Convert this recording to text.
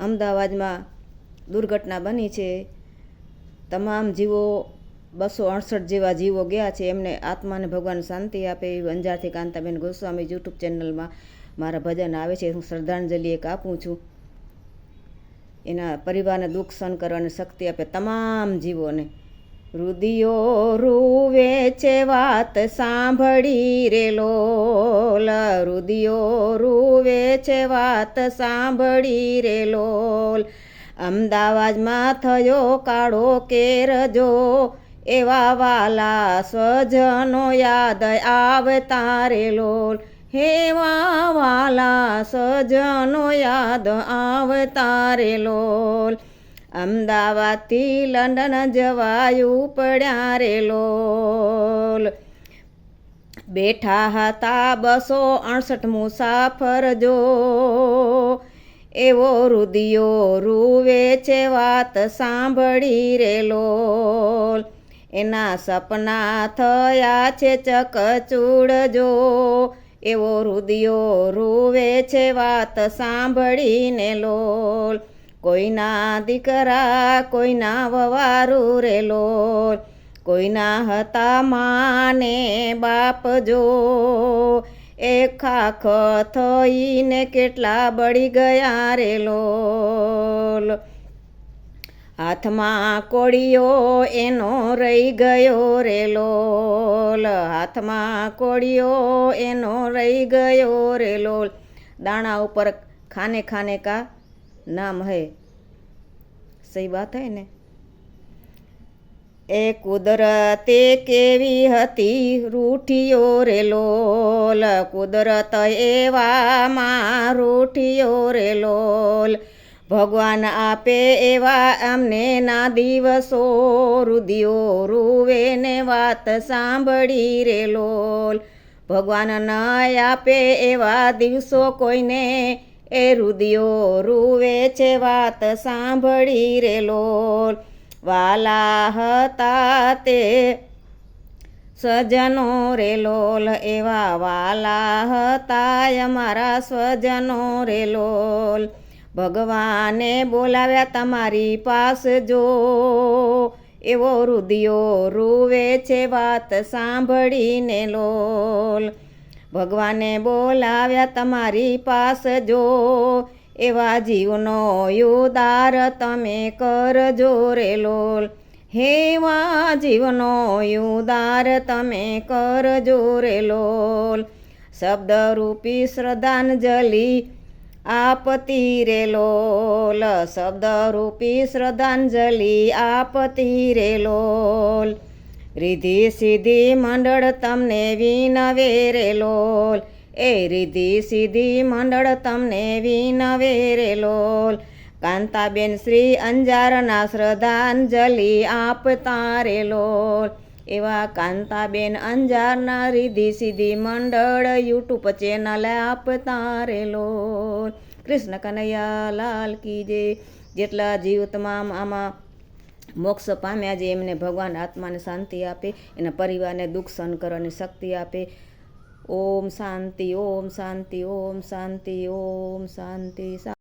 અમદાવાદમાં દુર્ઘટના બની છે. તમામ જીવો બસો અડસઠ જેવા જીવો ગયા છે. એમને આત્માને ભગવાન શાંતિ આપે એવી અંજારથી કાંતાબેન ગોસ્વામી યુટ્યુબ ચેનલમાં મારા ભજન આવે છે. હું શ્રદ્ધાંજલિ એક આપું છું. એના પરિવારને દુઃખ સહન કરવાની શક્તિ આપે તમામ જીવોને. રુદિયો રૂવે છે વાત સાંભળી રે લોલ. રુદિયો રૂવે છે વાત સાંભળી રે લોલ. અમદાવાદમાં થયો કાળો કેરજો. એવા વાલા સ્વજનો યાદ આવતા રે લોલ. હેવા વાલા સ્વજનો યાદ આવતા રે લોલ. અમદાવાદથી લંડન જવાયું પડ્યા રે લોલ. બેઠા હતા બસો અડસઠ મુસાફર જો. એવો રુદિયો રૂવે છે વાત સાંભળી રે લોલ. એના સપના થયા છે ચકચૂડ જો. એવો રુદિયો રૂવે છે વાત સાંભળીને લોલ. કોઈના દીકરા, કોઈના વવારું રે લોલ કોઈના હતા માને બાપ જો. એ ખાખ થઈને કેટલા બળી ગયા રે લોલ હાથમાં કોળીઓ એનો રહી ગયો રે લોલ હાથમાં કોળીઓ એનો રહી ગયો રે લોલ દાણા ઉપર ખાને ખાને કા નામ હૈ. સહી વાત હૈ ને? એ કુદરતે કેવી હતી રૂઠિયો રે લોલ. કુદરત એવામાં રૂઠિયો રે લોલ. ભગવાન આપે એવા અમને ના દિવસો. રુદિયો રૂવે ને વાત સાંભળી રે લોલ. ભગવાન ન આપે એવા દિવસો કોઈને એ રુદિયો રૂવે છે વાત સાંભળી રે લોલ. વાલા હતા તે સ્વજનો રે લોલ. એવા વાલા હતા અમારા સ્વજનો રે લોલ. ભગવાને બોલાવ્યા તમારી પાસ જો. એવો રુદિયો રૂવે છે વાત સાંભળીને લોલ. ભગવાને બોલાવ્યા તમારી પાસ જો. એવા જીવનો યુદાર તમે કરજો રે લોલ. હેવા જીવનો યુદાર તમે કરજો રે લોલ. શબ્દરૂપી શ્રદ્ધાંજલિ આપતી રે લોલ. શબ્દરૂપી શ્રદ્ધાંજલિ આપતી રે લોલ. રીધિ સિદ્ધિ મંડળ તમને વિનવે રે લોલ. એ રીધિ સિદ્ધિ મંડળ તમને વિનવે રે લોલ. કાંતાબેન શ્રી અંજારના શ્રદ્ધાંજલિ આપતા રે લોલ. એવા કાંતાબેન અંજારના રીધિ સિદ્ધિ મંડળ યુટ્યુબ ચેનલ આપતા રે લોલ. કૃષ્ણ કનૈયા લાલ કી જય. જેટલા જીવ તમામ આમાં મોક્ષ પામ્યા આજે એમને ભગવાન આત્માને શાંતિ આપે, એના પરિવારને દુઃખ સહન કરવાની શક્તિ આપે. ઓમ શાંતિ ઓમ શાંતિ ઓમ શાંતિ ઓમ શાંતિ